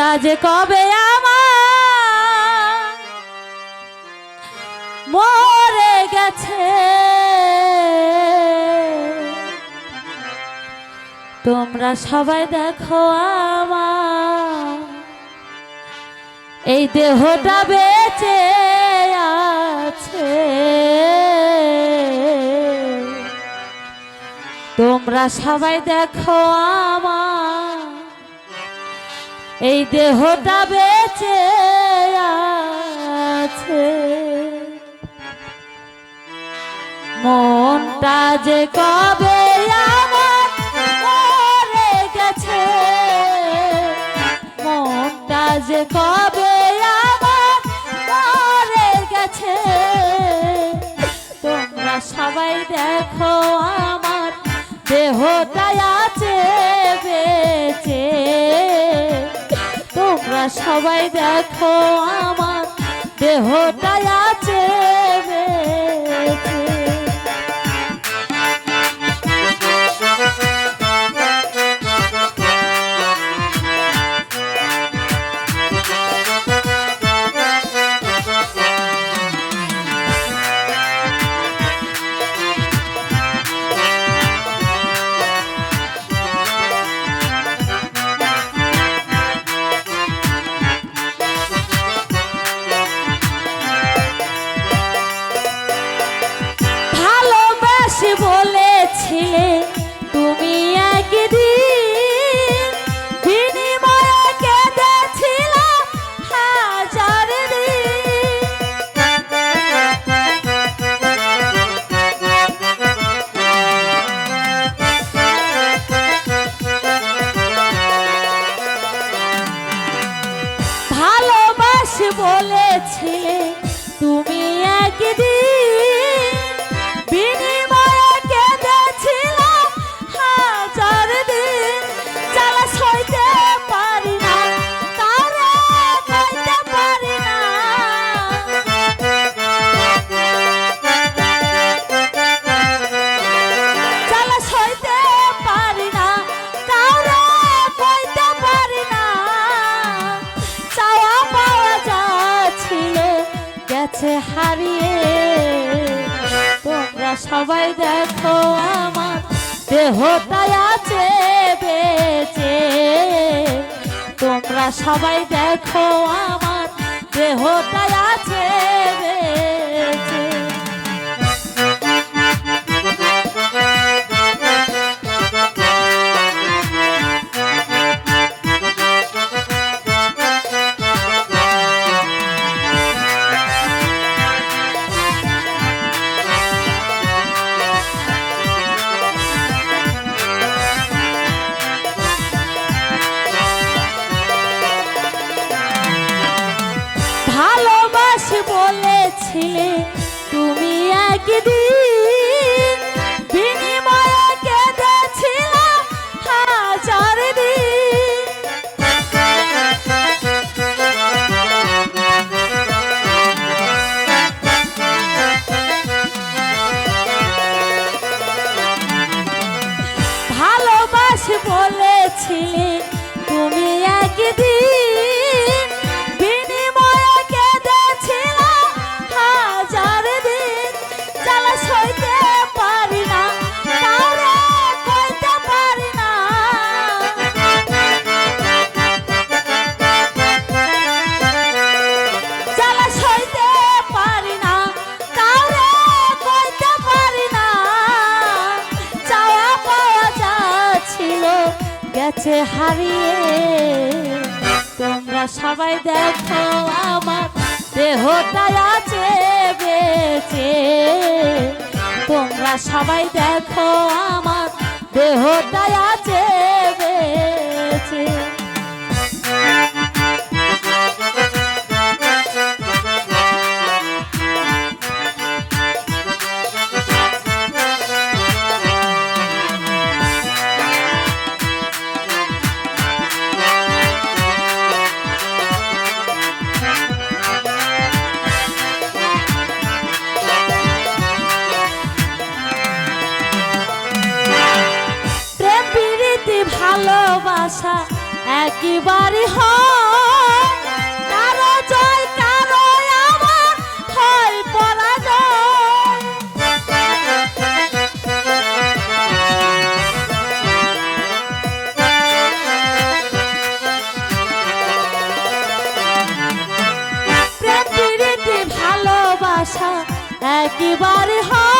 মনটা যে কবে আমার মরে গেছে? তোমরা সবাই দেখো আমার এই দেহটা বেঁচে আছে। তোমরা সবাই দেখো আমার এই দেহটা বেঁচে আছে। মনটা যে কবে মরে গেছে, মনটা যে কবে মরে গেছে। তোমরা সবাই দেখো আমার দেহটাই আছে তোমরা সবাই দেখো আমার দেহটা আছে। গেছে হারিয়ে তোমরা সবাই দেখো আমার দেহটাই আছে বেঁচে। তোমরা সবাই দেখো আমার দেহটাই আছে বেঁচে। ছিলে গেছে হারিয়ে তোমরা সবাই দেখো আমার দেহটাই আছে বেঁচে। তোমরা সবাই দেখো আমার দেহটাই আছে বেঁচে। ভালোবাসা একেবারে হয়। কারও জয় কারও আমার হয় পরাজয়। ভালোবাসা একেবারে হয়।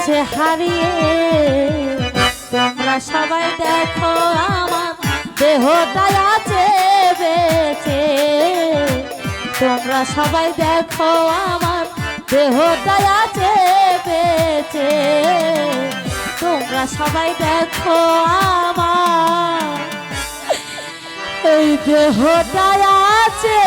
গেছে হারিয়ে তোমরা সবাই দেখো আমার দেহটাই আছে বেঁচে। তোমরা সবাই দেখো আমার দেহটাই আছে বেঁচে। তোমরা সবাই দেখো আমার এই দেহটাই আছে